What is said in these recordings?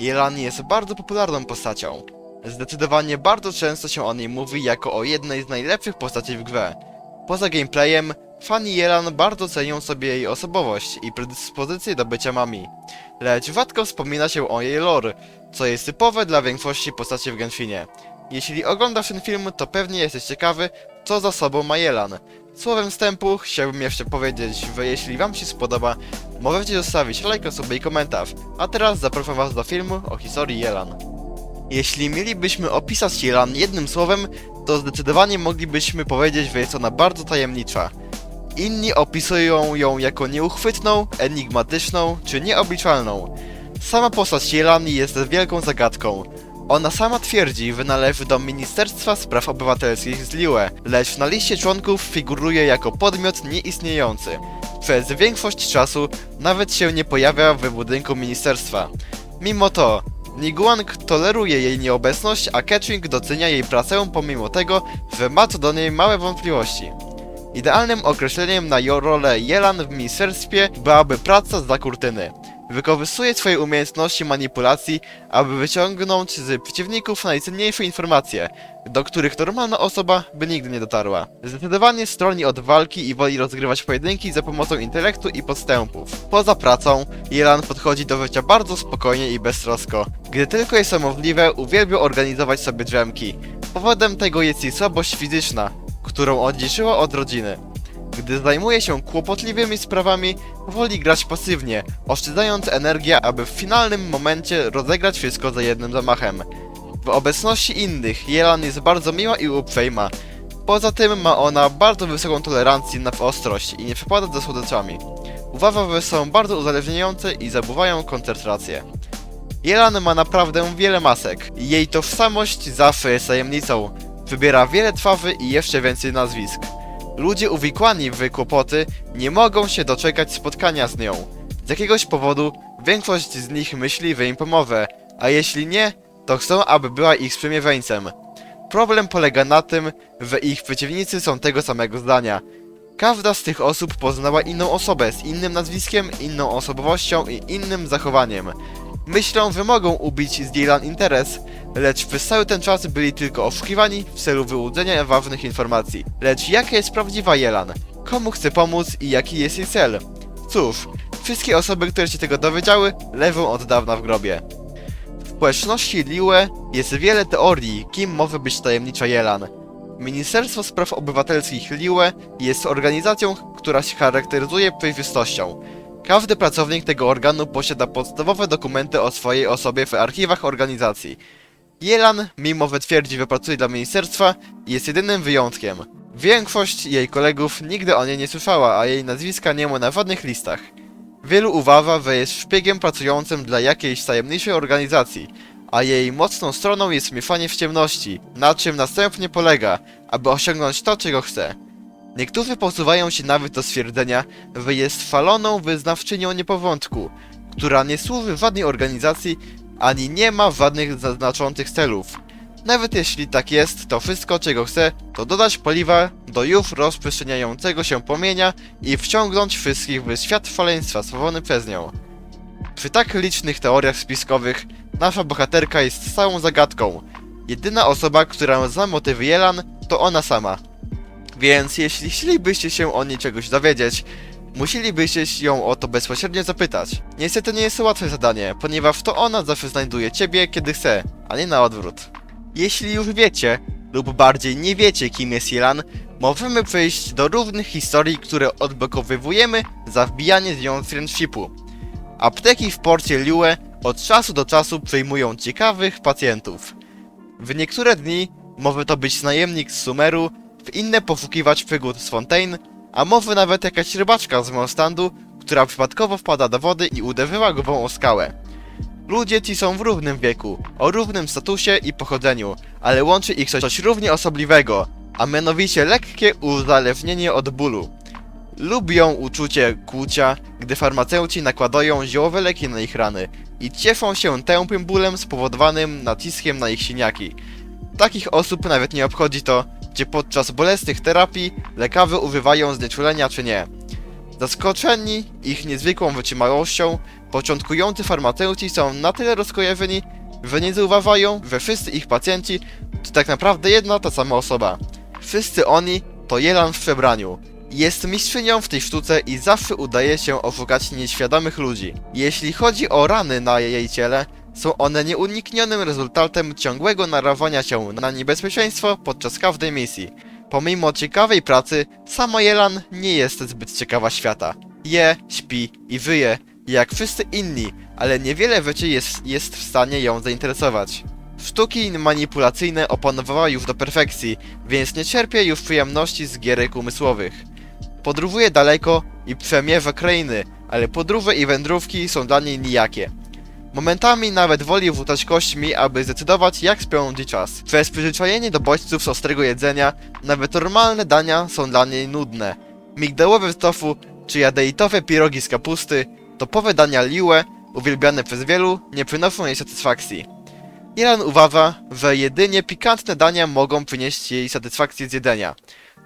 Jelan jest bardzo popularną postacią. Zdecydowanie bardzo często się o niej mówi jako o jednej z najlepszych postaci w grze. Poza gameplayem, fani Jelan bardzo cenią sobie jej osobowość i predyspozycje do bycia mami. Lecz rzadko wspomina się o jej lore, co jest typowe dla większości postaci w Genshinie. Jeśli oglądasz ten film, to pewnie jesteś ciekawy, co za sobą ma Jelan. Słowem wstępu chciałbym jeszcze powiedzieć, że jeśli wam się spodoba, możecie zostawić lajka sobie i komentarz. A teraz zapraszam was do filmu o historii Jelan. Jeśli mielibyśmy opisać Jelan jednym słowem, to zdecydowanie moglibyśmy powiedzieć, że jest ona bardzo tajemnicza. Inni opisują ją jako nieuchwytną, enigmatyczną czy nieobliczalną. Sama postać Jelan jest wielką zagadką. Ona sama twierdzi, że należy do Ministerstwa Spraw Obywatelskich z Liue, lecz na liście członków figuruje jako podmiot nieistniejący. Przez większość czasu nawet się nie pojawia w budynku ministerstwa. Mimo to, Niguang toleruje jej nieobecność, a Ketching docenia jej pracę pomimo tego, że ma co do niej małe wątpliwości. Idealnym określeniem na rolę Jelan w ministerstwie byłaby praca za kurtyny. Wykorzystuje swoje umiejętności manipulacji, aby wyciągnąć z przeciwników najcenniejsze informacje, do których normalna osoba by nigdy nie dotarła. Zdecydowanie stroni od walki i woli rozgrywać pojedynki za pomocą intelektu i podstępów. Poza pracą, Jelan podchodzi do życia bardzo spokojnie i beztrosko. Gdy tylko jest to możliwe, uwielbia organizować sobie drzemki. Powodem tego jest jej słabość fizyczna, którą odziedziczyła od rodziny. Gdy zajmuje się kłopotliwymi sprawami, woli grać pasywnie, oszczędzając energię, aby w finalnym momencie rozegrać wszystko za jednym zamachem. W obecności innych Jelan jest bardzo miła i uprzejma. Poza tym ma ona bardzo wysoką tolerancję na ostrość i nie przepada ze słodyczami. Że są bardzo uzależniające i zabuwają koncentrację. Jelan ma naprawdę wiele masek. Jej tożsamość zawsze jest tajemnicą. Wybiera wiele twarzy i jeszcze więcej nazwisk. Ludzie uwikłani w kłopoty nie mogą się doczekać spotkania z nią. Z jakiegoś powodu większość z nich myśli, że im pomoże, a jeśli nie, to chcą, aby była ich sprzymierzeńcem. Problem polega na tym, że ich przeciwnicy są tego samego zdania. Każda z tych osób poznała inną osobę z innym nazwiskiem, inną osobowością i innym zachowaniem. Myślą, że mogą ubić z Dylan interes, lecz przez cały ten czas byli tylko oszukiwani w celu wyłudzenia ważnych informacji. Lecz jaka jest prawdziwa Jelan? Komu chce pomóc i jaki jest jej cel? Cóż, wszystkie osoby, które się tego dowiedziały, leżą od dawna w grobie. W społeczności Liue jest wiele teorii, kim może być tajemnicza Jelan. Ministerstwo Spraw Obywatelskich Liue jest organizacją, która się charakteryzuje przejrzystością. Każdy pracownik tego organu posiada podstawowe dokumenty o swojej osobie w archiwach organizacji. Jelan, mimo że twierdzi, że pracuje dla ministerstwa, jest jedynym wyjątkiem. Większość jej kolegów nigdy o niej nie słyszała, a jej nazwiska nie ma na żadnych listach. Wielu uważa, że jest szpiegiem pracującym dla jakiejś tajemniczej organizacji, a jej mocną stroną jest mieszanie w ciemności, na czym następnie polega, aby osiągnąć to, czego chce. Niektórzy posuwają się nawet do stwierdzenia, że jest faloną wyznawczynią nieporządku, która nie służy żadnej organizacji, ani nie ma żadnych zaznaczących celów. Nawet jeśli tak jest, to wszystko czego chce, to dodać paliwa do już rozprzestrzeniającego się płomienia i wciągnąć wszystkich w świat szaleństwa stworzony przez nią. Przy tak licznych teoriach spiskowych, nasza bohaterka jest całą zagadką. Jedyna osoba, która zna motywy Jelan, to ona sama. Więc jeśli chcielibyście się o niej czegoś dowiedzieć, musielibyście ją o to bezpośrednio zapytać. Niestety nie jest to łatwe zadanie, ponieważ to ona zawsze znajduje ciebie, kiedy chce, a nie na odwrót. Jeśli już wiecie, lub bardziej nie wiecie, kim jest Jelan, możemy przejść do różnych historii, które odblokowywujemy za wbijanie z nią friendshipu. Apteki w porcie Liue od czasu do czasu przyjmują ciekawych pacjentów. W niektóre dni może to być najemnik z Sumeru, w inne poszukiwać przygód z Fontaine, a może nawet jakaś rybaczka z Monstandu, która przypadkowo wpada do wody i uderzyła głową o skałę. Ludzie ci są w równym wieku, o równym statusie i pochodzeniu, ale łączy ich coś, coś równie osobliwego, a mianowicie lekkie uzależnienie od bólu. Lubią uczucie kłucia, gdy farmaceuci nakładają ziołowe leki na ich rany i cieszą się tępym bólem spowodowanym naciskiem na ich siniaki. Takich osób nawet nie obchodzi to, czy podczas bolesnych terapii lekarze używają znieczulenia czy nie. Zaskoczeni ich niezwykłą wytrzymałością, Początkujący farmaceuci są na tyle rozkojarzeni, że nie zauważają, że wszyscy ich pacjenci to tak naprawdę jedna ta sama osoba. Wszyscy oni to Jelan w przebraniu. Jest mistrzynią w tej sztuce i zawsze udaje się oszukać nieświadomych ludzi. Jeśli chodzi o rany na jej ciele, są one nieuniknionym rezultatem ciągłego narażania się na niebezpieczeństwo podczas każdej misji. Pomimo ciekawej pracy, sama Jelan nie jest zbyt ciekawa świata. Je, śpi i wyje, jak wszyscy inni, ale niewiele rzeczy jest, jest w stanie ją zainteresować. Sztuki manipulacyjne opanowała już do perfekcji, więc nie czerpie już przyjemności z gierek umysłowych. Podróżuje daleko i przemierza krainy, ale podróże i wędrówki są dla niej nijakie. Momentami nawet woli wrzucać kośćmi, aby zdecydować jak spędzi czas. Przez przyzwyczajenie do bodźców z ostrego jedzenia, nawet normalne dania są dla niej nudne. Migdałowe z tofu czy jadeitowe pirogi z kapusty, topowe dania liłe, uwielbiane przez wielu, nie przynoszą jej satysfakcji. Ilan uważa, że jedynie pikantne dania mogą przynieść jej satysfakcję z jedzenia.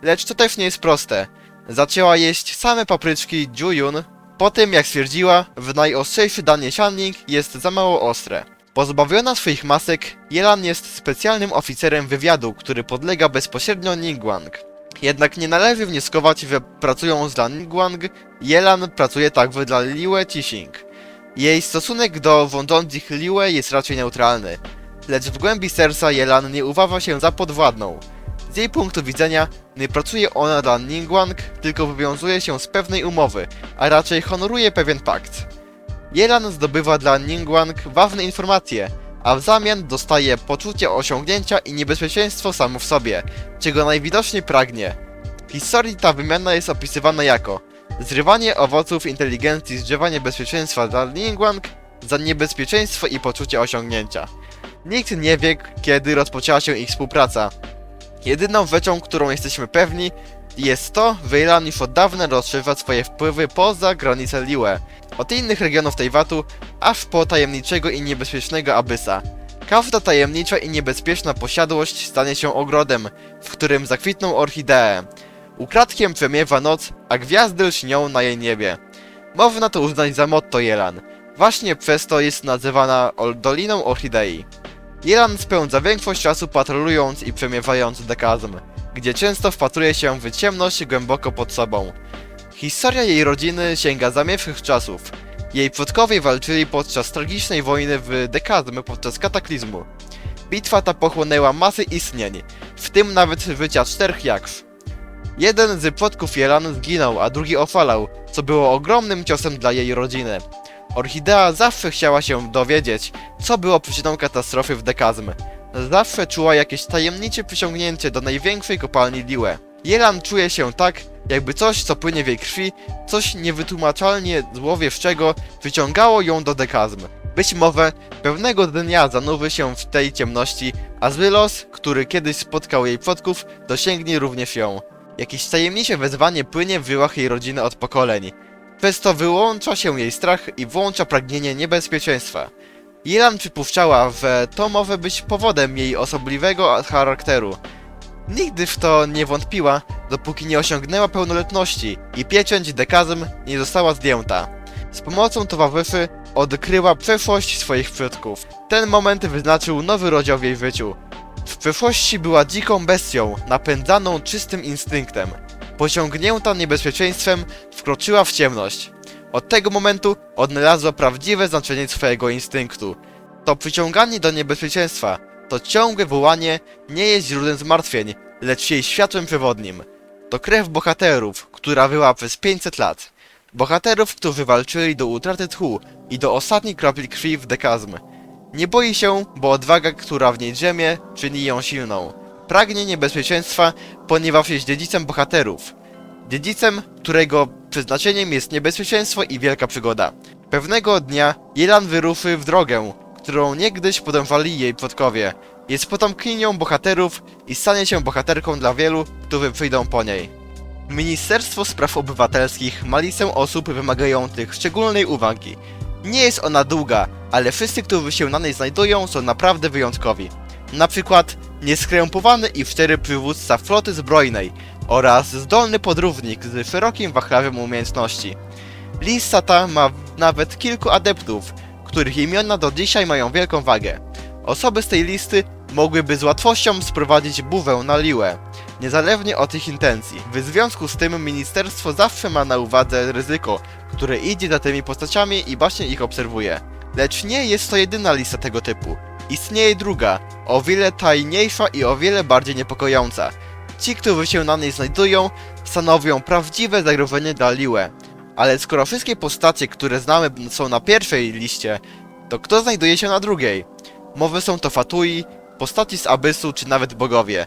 Lecz to też nie jest proste. Zaczęła jeść same papryczki Juyun, po tym jak stwierdziła, że najostrzejszy danie sianning jest za mało ostre. Pozbawiona swoich masek, Jelan jest specjalnym oficerem wywiadu, który podlega bezpośrednio Ningguang. Jednak nie należy wnioskować, że pracując dla Ningguang, Jelan pracuje także dla Liue Tixing. Jej stosunek do rządzących Liue jest raczej neutralny, lecz w głębi serca Jelan nie uważa się za podwładną. Z jej punktu widzenia nie pracuje ona dla Ningguang, tylko wywiązuje się z pewnej umowy, a raczej honoruje pewien pakt. Jelan zdobywa dla Ningguang ważne informacje, a w zamian dostaje poczucie osiągnięcia i niebezpieczeństwo samo w sobie, czego najwidoczniej pragnie. W historii ta wymiana jest opisywana jako zrywanie owoców inteligencji z drzewa niebezpieczeństwa dla Ningguang za niebezpieczeństwo i poczucie osiągnięcia. Nikt nie wie, kiedy rozpoczęła się ich współpraca. Jedyną rzeczą, którą jesteśmy pewni, jest to, że Iran już od dawna rozszerza swoje wpływy poza granice Liue, od innych regionów Tejwatu, aż po tajemniczego i niebezpiecznego Abysa. Każda tajemnicza i niebezpieczna posiadłość stanie się ogrodem, w którym zakwitną orchidee. Ukradkiem przemiewa noc, a gwiazdy lśnią na jej niebie. Można to uznać za motto Jelan. Właśnie przez to jest nazywana ol- Doliną Orchidei. Jelan spędza większość czasu patrolując i przemiewając dekazm, gdzie często wpatruje się w ciemność głęboko pod sobą. Historia jej rodziny sięga zamieszłych czasów. Jej przodkowie walczyli podczas tragicznej wojny w Dekazm podczas kataklizmu. Bitwa ta pochłonęła masy istnień, w tym nawet życia czterech jakw. Jeden z przodków Jelan zginął, a drugi ofalał, co było ogromnym ciosem dla jej rodziny. Orchidea zawsze chciała się dowiedzieć, co było przyczyną katastrofy w Dekazm. Zawsze czuła jakieś tajemnicze przyciągnięcie do największej kopalni Liue. Jelan czuje się tak, jakby coś, co płynie w jej krwi, coś niewytłumaczalnie złowieszczego, wyciągało ją do Dekazm. Być może pewnego dnia zanurzy się w tej ciemności, a zły los, który kiedyś spotkał jej przodków, dosięgnie również ją. Jakieś tajemnicze wezwanie płynie w żyłach jej rodziny od pokoleń. Przez to wyłącza się jej strach i włącza pragnienie niebezpieczeństwa. Jelan przypuszczała, że to może być powodem jej osobliwego charakteru. Nigdy w to nie wątpiła, dopóki nie osiągnęła pełnoletności i pieczęć dekazm nie została zdjęta. Z pomocą towarzyszy odkryła przeszłość swoich przodków. Ten moment wyznaczył nowy rozdział w jej życiu. W przeszłości była dziką bestią, napędzaną czystym instynktem. Pociągnięta niebezpieczeństwem, wkroczyła w ciemność. Od tego momentu odnalazła prawdziwe znaczenie swojego instynktu. To przyciąganie do niebezpieczeństwa, to ciągłe wołanie nie jest źródłem zmartwień, lecz jej światłem przewodnim. To krew bohaterów, która wyła przez 500 lat. Bohaterów, którzy walczyli do utraty tchu i do ostatniej kropli krwi w dekazm. Nie boi się, bo odwaga, która w niej drzemie, czyni ją silną. Pragnie niebezpieczeństwa, ponieważ jest dziedzicem bohaterów. Dziedzicem, którego przeznaczeniem jest niebezpieczeństwo i wielka przygoda. Pewnego dnia Jelan wyruszy w drogę, którą niegdyś podążali jej przodkowie. Jest potomkinią bohaterów i stanie się bohaterką dla wielu, którzy przyjdą po niej. Ministerstwo Spraw Obywatelskich ma listę osób wymagających szczególnej uwagi. Nie jest ona długa, ale wszyscy, którzy się na niej znajdują, są naprawdę wyjątkowi. Na przykład nieskrępowany i szczery przywódca floty zbrojnej oraz zdolny podróżnik z szerokim wachlarzem umiejętności. Lista ta ma nawet kilku adeptów, których imiona do dzisiaj mają wielką wagę. Osoby z tej listy mogłyby z łatwością sprowadzić buwę na Liłę, niezależnie od ich intencji. W związku z tym ministerstwo zawsze ma na uwadze ryzyko, które idzie za tymi postaciami i właśnie ich obserwuje. Lecz nie jest to jedyna lista tego typu. Istnieje druga, o wiele tajniejsza i o wiele bardziej niepokojąca. Ci, którzy się na niej znajdują, stanowią prawdziwe zagrożenie dla Liłę. Ale skoro wszystkie postacie, które znamy są na pierwszej liście, to kto znajduje się na drugiej? Mowy są to Fatui, postaci z Abyssu czy nawet bogowie.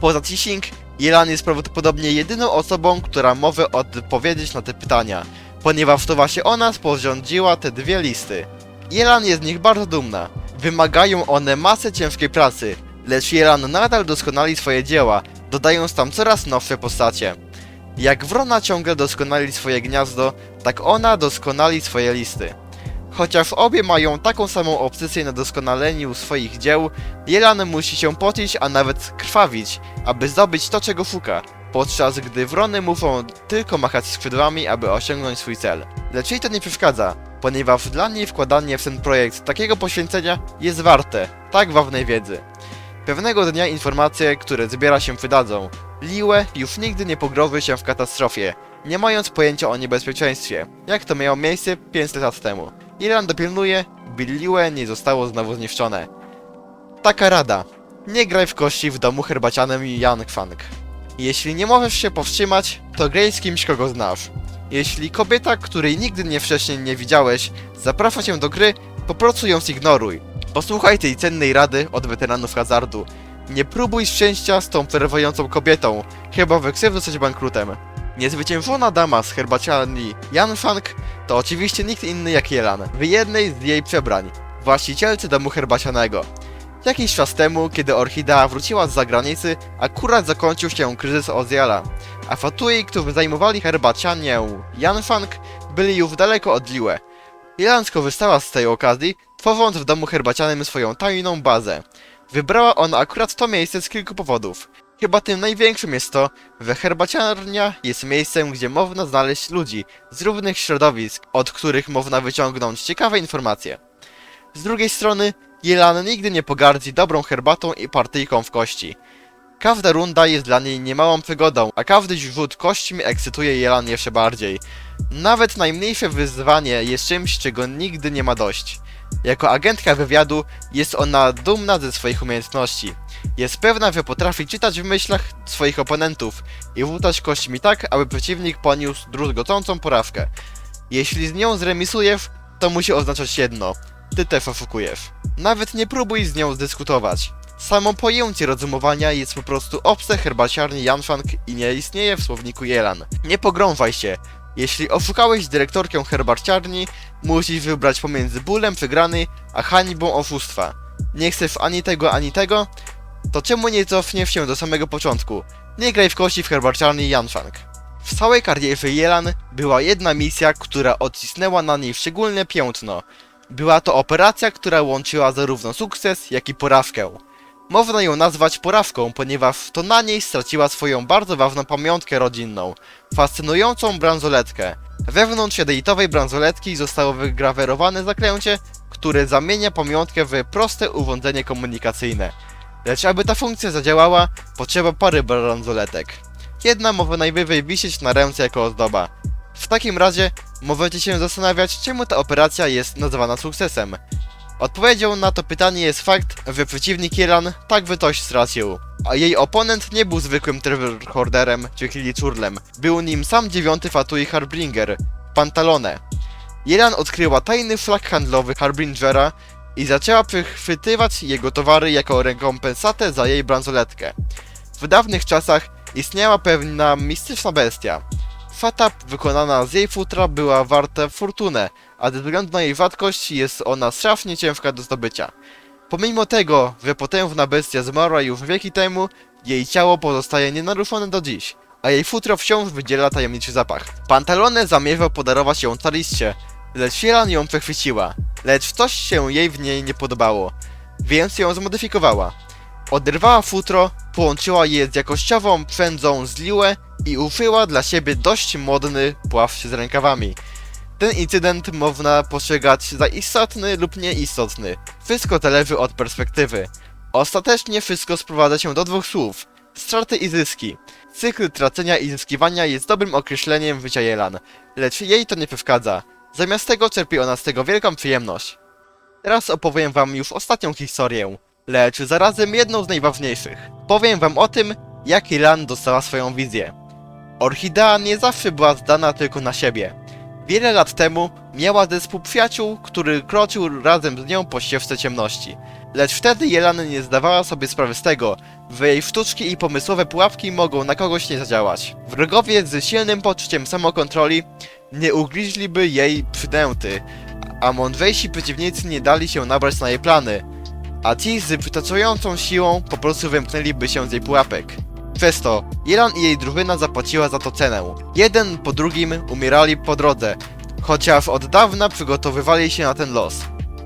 Poza Tishing, Jelan jest prawdopodobnie jedyną osobą, która może odpowiedzieć na te pytania, ponieważ to właśnie ona sporządziła te dwie listy. Jelan jest z nich bardzo dumna. Wymagają one masy ciężkiej pracy, lecz Jelan nadal doskonali swoje dzieła, dodając tam coraz nowsze postacie. Jak wrona ciągle doskonali swoje gniazdo, tak ona doskonali swoje listy. Chociaż obie mają taką samą obsesję na doskonaleniu swoich dzieł, Jelan musi się pocić, a nawet krwawić, aby zdobyć to, czego szuka, podczas gdy wrony muszą tylko machać skrzydłami, aby osiągnąć swój cel. Lecz jej to nie przeszkadza, ponieważ dla niej wkładanie w ten projekt takiego poświęcenia jest warte tak ważnej wiedzy. Pewnego dnia informacje, które zbiera się wydadzą. Liłe już nigdy nie pogroży się w katastrofie, nie mając pojęcia o niebezpieczeństwie, jak to miało miejsce 500 lat temu. Iran dopilnuje, by Liłe nie zostało znowu zniszczone. Taka rada. Nie graj w kości w domu herbacianym Yang Fang. Jeśli nie możesz się powstrzymać, to graj z kimś, kogo znasz. Jeśli kobieta, której nigdy nie wcześniej nie widziałeś, zaprasza cię do gry, po prostu ją zignoruj. Posłuchaj tej cennej rady od weteranów hazardu. Nie próbuj szczęścia z tą przerywającą kobietą, chyba weksyw zostać bankrutem. Niezwyciężona dama z herbaciarni Jan Fang to oczywiście nikt inny jak Jelan, w jednej z jej przebrań, właścicielce domu herbacianego. Jakiś czas temu, kiedy Orchidea wróciła z zagranicy, akurat zakończył się kryzys Oziala, a Fatui, którzy zajmowali herbacianię Janfang, byli już daleko od Liłe. Jelan skorzystała z tej okazji, tworząc w domu herbacianym swoją tajną bazę. Wybrała ona akurat to miejsce z kilku powodów. Chyba tym największym jest to, że herbaciarnia jest miejscem, gdzie można znaleźć ludzi z różnych środowisk, od których można wyciągnąć ciekawe informacje. Z drugiej strony, Jelan nigdy nie pogardzi dobrą herbatą i partyjką w kości. Każda runda jest dla niej niemałą przygodą, a każdy rzut kośćmi ekscytuje Jelan jeszcze bardziej. Nawet najmniejsze wyzwanie jest czymś, czego nigdy nie ma dość. Jako agentka wywiadu jest ona dumna ze swoich umiejętności. Jest pewna, że potrafi czytać w myślach swoich oponentów i rzucać kośćmi tak, aby przeciwnik poniósł druzgocącą porawkę. Jeśli z nią zremisujesz, to musi oznaczać jedno. Ty też. Nawet nie próbuj z nią zdyskutować. Samo pojęcie rozumowania jest po prostu obce herbaciarni Janfang i nie istnieje w słowniku Jelan. Nie pogrążaj się. Jeśli oszukałeś dyrektorkę herbaciarni, musisz wybrać pomiędzy bólem przegrany, a hańbą oszustwa. Nie chcesz ani tego, ani tego? To czemu nie cofniesz się do samego początku? Nie graj w kości w herbaciarni Janfang. W całej karierze Jelan była jedna misja, która odcisnęła na niej szczególne piętno. Była to operacja, która łączyła zarówno sukces, jak i porawkę. Można ją nazwać porawką, ponieważ to na niej straciła swoją bardzo ważną pamiątkę rodzinną, fascynującą bransoletkę. Wewnątrz jadeitowej bransoletki zostało wygrawerowane zaklęcie, które zamienia pamiątkę w proste urządzenie komunikacyjne. Lecz aby ta funkcja zadziałała, potrzeba pary bransoletek. Jedna może najwyżej wisieć na ręce jako ozdoba. W takim razie możecie się zastanawiać, czemu ta operacja jest nazywana sukcesem. Odpowiedzią na to pytanie jest fakt, że przeciwnik Iran tak by coś stracił. A jej oponent nie był zwykłym Trevorhorderem czy Kiliczurlem. Był nim sam dziewiąty Fatui Harbinger, Pantalone. Iran odkryła tajny flag handlowy Harbingera i zaczęła przechwytywać jego towary jako rekompensatę za jej bransoletkę. W dawnych czasach istniała pewna mistyczna bestia. Fata wykonana z jej futra była warta fortunę, a ze względu na jej rzadkość jest ona strasznie ciężka do zdobycia. Pomimo tego, że potężna bestia zmarła już wieki temu, jej ciało pozostaje nienaruszone do dziś, a jej futro wciąż wydziela tajemniczy zapach. Pantalone zamierzał podarować ją Taliście, lecz Sielan ją przechwyciła, lecz coś się jej w niej nie podobało, więc ją zmodyfikowała. Oderwała futro, połączyła je z jakościową przędzą z liłę i uszyła dla siebie dość modny płaszcz z rękawami. Ten incydent można postrzegać za istotny lub nieistotny. Wszystko zależy od perspektywy. Ostatecznie wszystko sprowadza się do dwóch słów. Straty i zyski. Cykl tracenia i zyskiwania jest dobrym określeniem życia Jelan, lecz jej to nie przeszkadza. Zamiast tego czerpie ona z tego wielką przyjemność. Teraz opowiem wam już ostatnią historię, lecz zarazem jedną z najważniejszych. Powiem wam o tym, jak Jelan dostała swoją wizję. Orchidea nie zawsze była zdana tylko na siebie. Wiele lat temu miała zespół przyjaciół, który kroczył razem z nią po ścieżce ciemności. Lecz wtedy Jelan nie zdawała sobie sprawy z tego, że jej sztuczki i pomysłowe pułapki mogą na kogoś nie zadziałać. Wrogowie z silnym poczuciem samokontroli nie ugryźliby jej przynęty, a mądrzejsi przeciwnicy nie dali się nabrać na jej plany, a ci z przytaczającą siłą po prostu wymknęliby się z jej pułapek. Przez to Jelan i jej drużyna zapłaciła za to cenę. Jeden po drugim umierali po drodze, chociaż od dawna przygotowywali się na ten los.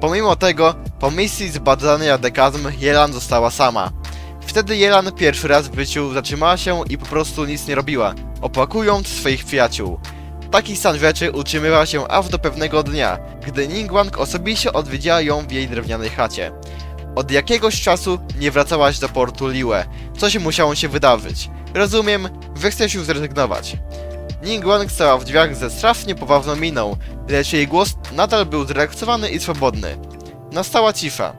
Pomimo tego, po misji zbadania dekazm Jelan została sama. Wtedy Jelan pierwszy raz w życiu zatrzymała się i po prostu nic nie robiła, opłakując swoich przyjaciół. Taki stan rzeczy utrzymywał się aż do pewnego dnia, gdy Ningguang osobiście odwiedziła ją w jej drewnianej chacie. Od jakiegoś czasu nie wracałaś do portu Liue. Coś musiało się wydarzyć. Rozumiem, że chcesz już zrezygnować. Ningguang stała w drzwiach ze strasznie poważną miną, lecz jej głos nadal był zrelaksowany i swobodny. Nastała cisza.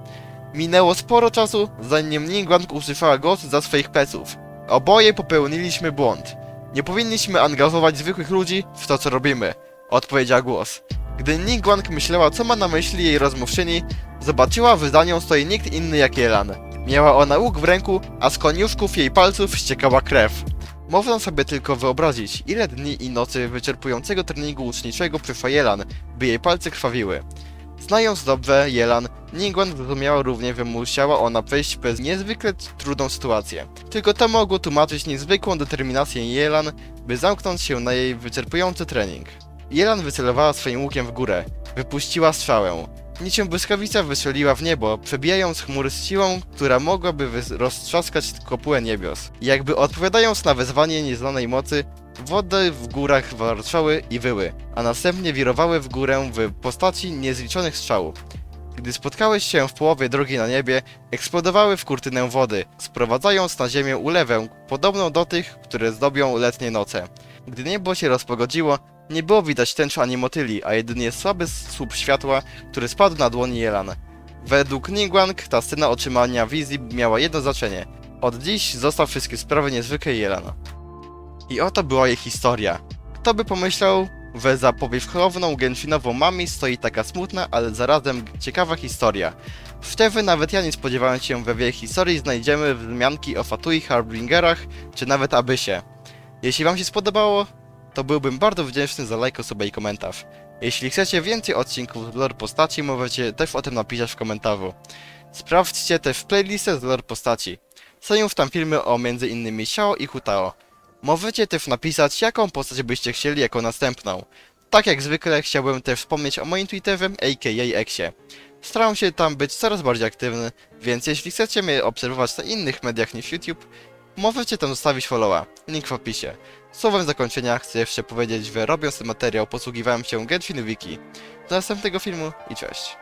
Minęło sporo czasu, zanim Ningguang usłyszała głos za swoich pleców. Oboje popełniliśmy błąd. Nie powinniśmy angażować zwykłych ludzi w to, co robimy, odpowiedział głos. Gdy Ningguang myślała, co ma na myśli jej rozmówczyni, zobaczyła, za nią stoi nikt inny jak Jelan. Miała ona łuk w ręku, a z koniuszków jej palców ściekała krew. Można sobie tylko wyobrazić, ile dni i nocy wyczerpującego treningu łuczniczego przyszła Jelan, by jej palce krwawiły. Znając dobrze Jelan, Ningguang zrozumiała również, że musiała ona przejść przez niezwykle trudną sytuację. Tylko to mogło tłumaczyć niezwykłą determinację Jelan, by zamknąć się na jej wyczerpujący trening. Jelan wycelowała swoim łukiem w górę. Wypuściła strzałę. Niczym błyskawica wystrzeliła w niebo, przebijając chmury z siłą, która mogłaby roztrzaskać kopułę niebios. Jakby odpowiadając na wezwanie nieznanej mocy, wody w górach warczały i wyły, a następnie wirowały w górę w postaci niezliczonych strzałów. Gdy spotkały się w połowie drogi na niebie, eksplodowały w kurtynę wody, sprowadzając na ziemię ulewę, podobną do tych, które zdobią letnie noce. Gdy niebo się rozpogodziło, nie było widać tęcz ani motyli, a jedynie słaby słup światła, który spadł na dłoni Jelan. Według Ningguang ta scena otrzymania wizji miała jedno znaczenie. Od dziś został wszystkie sprawy niezwykłej Jelana. I oto była jej historia. Kto by pomyślał, że za powierzchowną Genshinową mami stoi taka smutna, ale zarazem ciekawa historia. Wtedy nawet ja nie spodziewałem się, że w jej historii znajdziemy wzmianki o Fatui, Harbingerach, czy nawet Abysie. Jeśli wam się spodobało, to byłbym bardzo wdzięczny za lajk, sobie i komentarz. Jeśli chcecie więcej odcinków z lore postaci, możecie też o tym napisać w komentarzu. Sprawdźcie też playlistę z lore postaci. Są już tam filmy o m.in. Xiao i Hutao. Możecie też napisać, jaką postać byście chcieli jako następną. Tak jak zwykle chciałbym też wspomnieć o moim Twitterze, aka Exie. Staram się tam być coraz bardziej aktywny, więc jeśli chcecie mnie obserwować na innych mediach niż YouTube, możecie tam zostawić followa, link w opisie. Słowem zakończenia chcę jeszcze powiedzieć, że robiąc ten materiał posługiwałem się Genshin Wiki. Do następnego filmu i cześć.